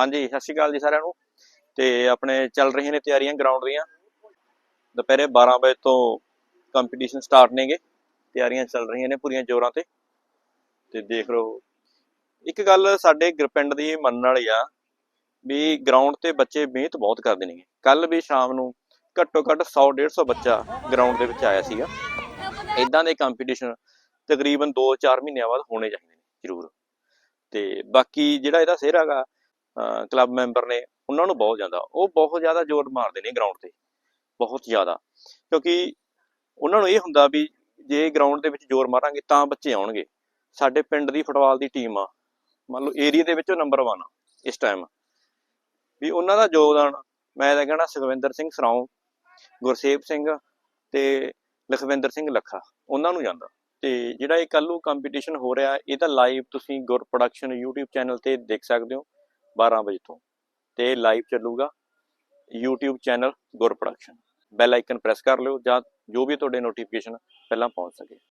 ਹਾਂਜੀ, ਸਤਿ ਸ਼੍ਰੀ ਅਕਾਲ ਜੀ ਸਾਰਿਆਂ ਨੂੰ। ਤੇ ਆਪਣੇ ਚੱਲ ਰਹੀਆਂ ਨੇ ਤਿਆਰੀਆਂ ਗਰਾਊਂਡ ਦੀਆਂ। ਦੁਪਹਿਰੇ 12 ਵਜੇ ਤੋਂ ਕੰਪੀਟੀਸ਼ਨ ਸਟਾਰਟ ਨੇਗੇ। ਤਿਆਰੀਆਂ ਚੱਲ ਰਹੀਆਂ ਨੇ ਪੂਰੀਆਂ ਜ਼ੋਰਾਂ ਤੇ। ਤੇ ਦੇਖ ਲਓ, ਇੱਕ ਗੱਲ ਸਾਡੇ ਗਰ- ਪਿੰਡ ਦੀ ਮੰਨਣ ਵਾਲੀ ਆ, ਵੀ ਗਰਾਊਂਡ ਤੇ ਬੱਚੇ ਮਿਹਨਤ ਬਹੁਤ ਕਰਦੇ ਨੇਗੇ। ਕੱਲ ਵੀ ਸ਼ਾਮ ਨੂੰ ਘੱਟੋ ਘੱਟ 100 150 ਬੱਚਾ ਗਰਾਊਂਡ ਦੇ ਵਿੱਚ ਆਇਆ ਸੀਗਾ। ਇਦਾਂ ਦੇ ਕੰਪੀਟੀਸ਼ਨ ਤਕਰੀਬਨ 2-4 ਮਹੀਨਿਆਂ ਬਾਅਦ ਹੋਣੇ ਚਾਹੀਦੇ ਨੇ, ਜ਼ਰੂਰ। ਤੇ ਬਾਕੀ ਜਿਹੜਾ ਇਹਦਾ ਸਿਹਰਾ ਹੈਗਾ ਕਲੱਬ ਮੈਂਬਰ ਨੇ ਉਹਨਾਂ ਨੂੰ ਬਹੁਤ ਜ਼ਿਆਦਾ, ਉਹ ਬਹੁਤ ਜ਼ਿਆਦਾ ਜ਼ੋਰ ਮਾਰਦੇ ਨੇ ਗਰਾਊਂਡ ਤੇ, ਬਹੁਤ ਜ਼ਿਆਦਾ। ਕਿਉਂਕਿ ਉਹਨਾਂ ਨੂੰ ਇਹ ਹੁੰਦਾ ਵੀ ਜੇ ਗਰਾਊਂਡ ਦੇ ਵਿੱਚ ਜ਼ੋਰ ਮਾਰਾਂਗੇ ਤਾਂ ਬੱਚੇ ਆਉਣਗੇ। ਸਾਡੇ ਪਿੰਡ ਦੀ ਫੁੱਟਬਾਲ ਦੀ ਟੀਮ ਆ, ਮੰਨ ਲਓ ਏਰੀਆ ਦੇ ਵਿੱਚ ਉਹ ਨੰਬਰ 1 ਆ ਇਸ ਟਾਈਮ ਵੀ ਉਹਨਾਂ ਦਾ ਯੋਗਦਾਨ, ਮੈਂ ਤਾਂ ਕਹਿਣਾ ਸੁਖਵਿੰਦਰ ਸਿੰਘ ਸਰਾਉ, ਗੁਰਸੇਵ ਸਿੰਘ ਤੇ ਲਖਵਿੰਦਰ ਸਿੰਘ ਲੱਖਾ, ਉਹਨਾਂ ਨੂੰ ਜਾਂਦਾ। ਤੇ ਜਿਹੜਾ ਇਹ ਕੱਲੂ ਕੰਪੀਟੀਸ਼ਨ ਹੋ ਰਿਹਾ ਇਹਦਾ ਲਾਈਵ ਤੁਸੀਂ ਗੁਰ ਪ੍ਰੋਡਕਸ਼ਨ YouTube ਚੈਨਲ ਤੇ ਦੇਖ ਸਕਦੇ ਹੋ। 12 ਵਜੇ ਤੋਂ ਤੇ ਲਾਈਵ ਚੱਲੂਗਾ YouTube channel Gur production bell icon press ਕਰ ਲਿਓ ਜਾਂ ਜੋ ਵੀ ਤੁਹਾਡੇ ਨੋਟੀਫਿਕੇਸ਼ਨ ਪਹਿਲਾਂ ਪਹੁੰਚ ਸਕੇ।